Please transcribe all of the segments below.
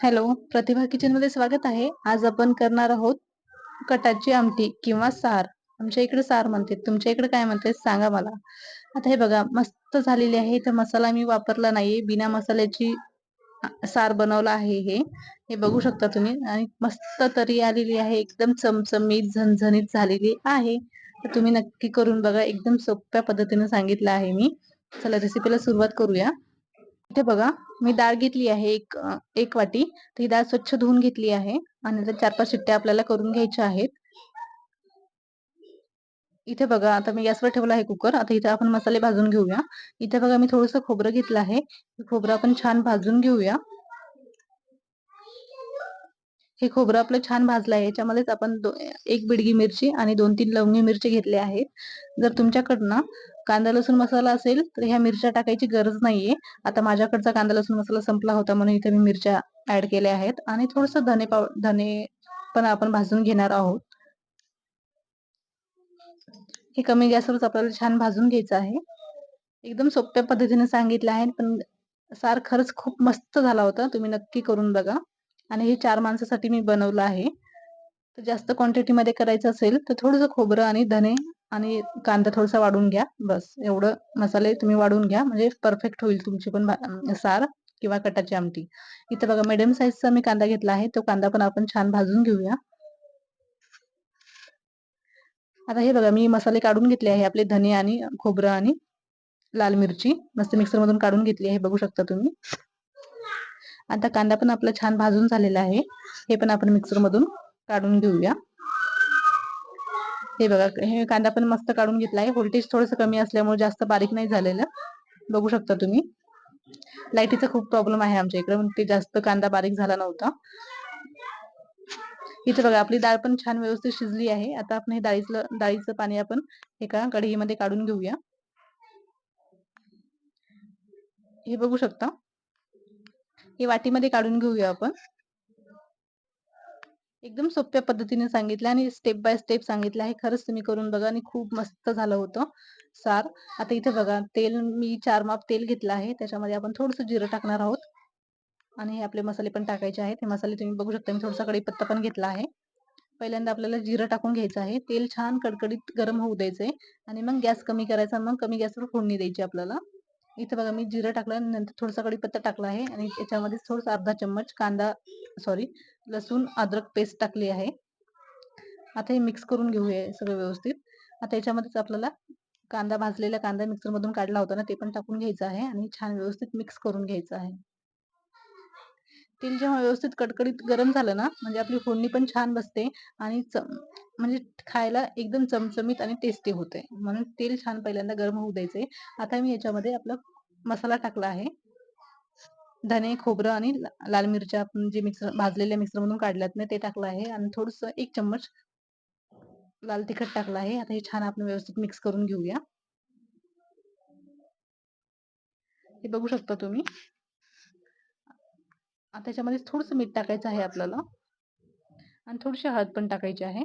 Hello प्रतिभा किचनमध्ये स्वागत आहे. आज आपण करणार आहोत कटाची आमटी किंवा सार. आमच्या इकडे सार म्हणते. तुमच्या इकडे काय म्हणते सांगा मला. आता हे बघा मस्त झालेली आहे. तर मसाला मी वापरला नाहीये. बिना मसाल्याची सार बनवला आहे हे. हे बघू शकता तुम्ही. आणि मस्त तरी आलेली आहे. एकदम चमचमीत झणझणीत झालेली आहे. तर तुम्ही नक्की करून बघा. एकदम सोप्या पद्धतीने सांगितलं आहे मी. चला रेसिपीला सुरुवात करूया. इथे बघा मी डाळ घेतली आहे एक एक वाटी. ती डाळ स्वच्छ धुवून घेतली आहे आणि चार पाच शिट्ट्या आपल्याला करून घ्यायच्या आहेत. इथे बघा आता मी गॅसवर ठेवला आहे कुकर. आता इथे आपण मसाले भाजून घेऊया. इथे बघा मी थोडस खोबरं घेतलं आहे. खोबरं आपण छान भाजून घेऊया. हे खोबरं आपलं छान भाजलं आहे. याच्यामध्येच आपण एक बिडगी मिरची आणि दोन तीन लवंगी मिरची घेतले आहेत. जर तुमच्याकडनं कांदा लसूण मसाला असेल तर ह्या मिरच्या टाकायची गरज नाहीये. आता माझ्याकडचा कांदा लसूण मसाला संपला होता म्हणून इथे मी मिरच्या ऍड केल्या आहेत. आणि थोडस धने पाव धने पण आपण भाजून घेणार आहोत. हे कमी गॅसवरच आपल्याला छान भाजून घ्यायचं आहे. एकदम सोप्या पद्धतीने सांगितलं आहे पण सार खरंच खूप मस्त झाला होता. तुम्ही नक्की करून बघा. आणि हे चार माणसासाठी मी बनवलं आहे. तर जास्त क्वांटिटी मध्ये करायचं असेल तर थोडस खोबरं आणि धने आणि कांदा थोडासा वाढून घ्या. बस. एवढं मसाले तुम्ही वाढून घ्या. म्हणजे परफेक्ट होईल तुमची पण सार किंवा कटाची आमटी. इथं बघा मिडियम साईजचा मी कांदा घेतला आहे. तो कांदा पण आपण छान भाजून घेऊया. आता हे बघा मी मसाले काढून घेतले आहे. आपले धने आणि खोबरं आणि लाल मिरची. मस्त मिक्सर मधून काढून घेतली आहे. बघू शकता तुम्ही. आता कांदा पण आपला छान भाजून झालेला आहे. हे पण आपण मिक्सर मधून काढून घेऊया. हे बघा हे कांदा पण मस्त काढून घेतला आहे. व्होल्टेज थोडस कमी असल्यामुळे जास्त बारीक नाही झालेलं. बघू शकता तुम्ही. लाईटीचा खूप प्रॉब्लेम आहे आमच्या इकडे. ते जास्त कांदा बारीक झाला नव्हता. इथे बघा आपली डाळ पण छान व्यवस्थित शिजली आहे. आता आपण हे डाळीचं डाळीचं पाणी आपण एका कढईमध्ये काढून घेऊया. हे बघू शकता. हे वाटीमध्ये काढून घेऊया आपण. एकदम सोप्या पद्धतीने सांगितलं आणि स्टेप बाय स्टेप सांगितलं. आहे खरंच तुम्ही करून बघा आणि खूप मस्त झालं होतं सार. आता इथे बघा तेल मी चार माप तेल घेतलं आहे. त्याच्यामध्ये आपण थोडंसं जिरं टाकणार आहोत. आणि हे आपले मसाले पण टाकायचे आहेत. हे मसाले तुम्ही बघू शकता मी थोडासा कढीपत्ता पण घेतला आहे. पहिल्यांदा आपल्याला जिरं टाकून घ्यायचं आहे. तेल छान कडकडीत गरम होऊ द्यायचंय. आणि मग गॅस कमी करायचा मग कमी गॅसवर फोडणी द्यायची आपल्याला. इथे बघा मी जिरं टाकलं नंतर थोडासा कढीपत्ता टाकला आहे आणि याच्यामध्ये थोडासा अर्धा चम्मच कांदा सॉरी लसूण अद्रक पेस्ट टाकली आहे. आता हे मिक्स करून घेऊया सगळं व्यवस्थित. आता याच्यामध्येच आपल्याला कांदा भाजलेला कांदा मिक्सरमधून काढला होता ना ते पण टाकून घ्यायचं आहे आणि छान व्यवस्थित मिक्स करून घ्यायचं आहे. तेल जेव्हा व्यवस्थित कडकडीत गरम झालं ना म्हणजे आपली फोडणी पण छान बसते आणि म्हणजे खायला एकदम चमचमीत आणि टेस्टी होते. म्हणून तेल छान पहिल्यांदा गरम होऊ द्यायचे. आता मी याच्यामध्ये आपला मसाला टाकला आहे. धने खोबरं आणि लाल मिरच्या आपण जे मिक्सर भाजलेल्या मिक्सर मधून काढल्यात ना ते टाकलं आहे. आणि थोडस एक चम्मच लाल तिखट टाकलं आहे. आता हे छान आपण व्यवस्थित मिक्स करून घेऊया. हे बघू शकता तुम्ही. आता त्याच्यामध्ये थोडस मीठ टाकायचं आहे आपल्याला. आणि थोडीशी हळद पण टाकायची आहे.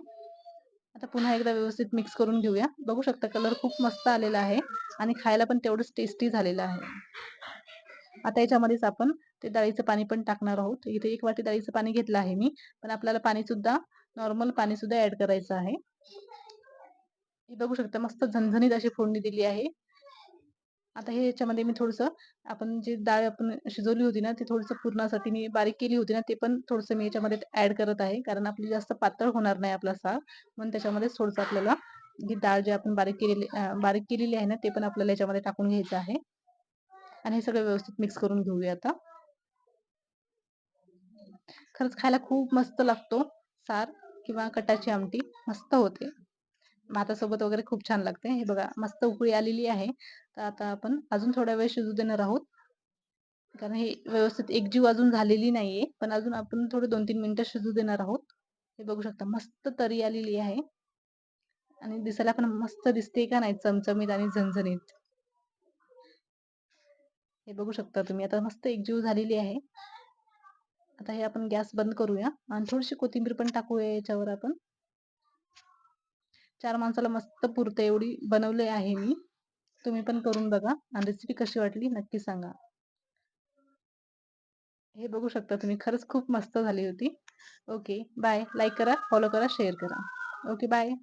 आता पुन्हा एकदा व्यवस्थित मिक्स करून घेऊया. बघू शकता कलर खूप मस्त आलेला आहे आणि खायला पण तेवढंच टेस्टी झालेलं आहे. आता याच्यामध्येच आपण ते डाळीचं पाणी पण टाकणार आहोत. इथे एक वाटी डाळीचं पाणी घेतलं आहे मी. पण आपल्याला पाणी सुद्धा नॉर्मल पाणी सुद्धा ऍड करायचं आहे. हे बघू शकता मस्त झणझणीत अशी फोडणी दिली आहे. आता हे याच्यामध्ये मी थोडस आपण जे डाळ आपण शिजवली होती ना ते थोडस पूर्णासाठी मी बारीक केली होती ना ते पण थोडस मी याच्यामध्ये ऍड करत आहे. कारण आपली जास्त पातळ होणार नाही आपला सार म्हणून त्याच्यामध्ये थोडस आपल्याला ही डाळ जी आपण बारीक केलेली बारीक केलेली आहे ना ते पण आपल्याला याच्यामध्ये टाकून घ्यायचं आहे. आणि हे सगळं व्यवस्थित मिक्स करून घेऊया आता. खरंच खायला खूप मस्त लागतो सार किंवा कटाची आमटी. मस्त होते. भातासोबत वगैरे खूप छान लागते. हे बघा मस्त उकळी आलेली आहे. तर आता आपण अजून थोडा वेळ शिजू देणार आहोत. कारण हे व्यवस्थित एकजीव अजून झालेली नाहीये. पण अजून आपण थोडे दोन तीन मिनिटं शिजू देणार आहोत. हे बघू शकता मस्त तरी आलेली आहे. आणि दिसायला पण मस्त दिसते का नाही चमचमीत आणि झणझणीत. हे बघू शकता तुम्ही आता मस्त एकजीव झालेली आहे. आता हे आपण गॅस बंद करूया. आणि थोडीशी कोथिंबीर पण टाकूया याच्यावर आपण. चार माणसाला मस्त पुरतं एवढी बनवले आहे मी तुम्ही पण करून बघा आणि रेसिपी कशी वाटली नक्की सांगा हे बघू शकता तुम्ही खरंच खूप मस्त झाली होती. Okay bye. लाईक करा, फॉलो करा, शेअर करा. Okay bye.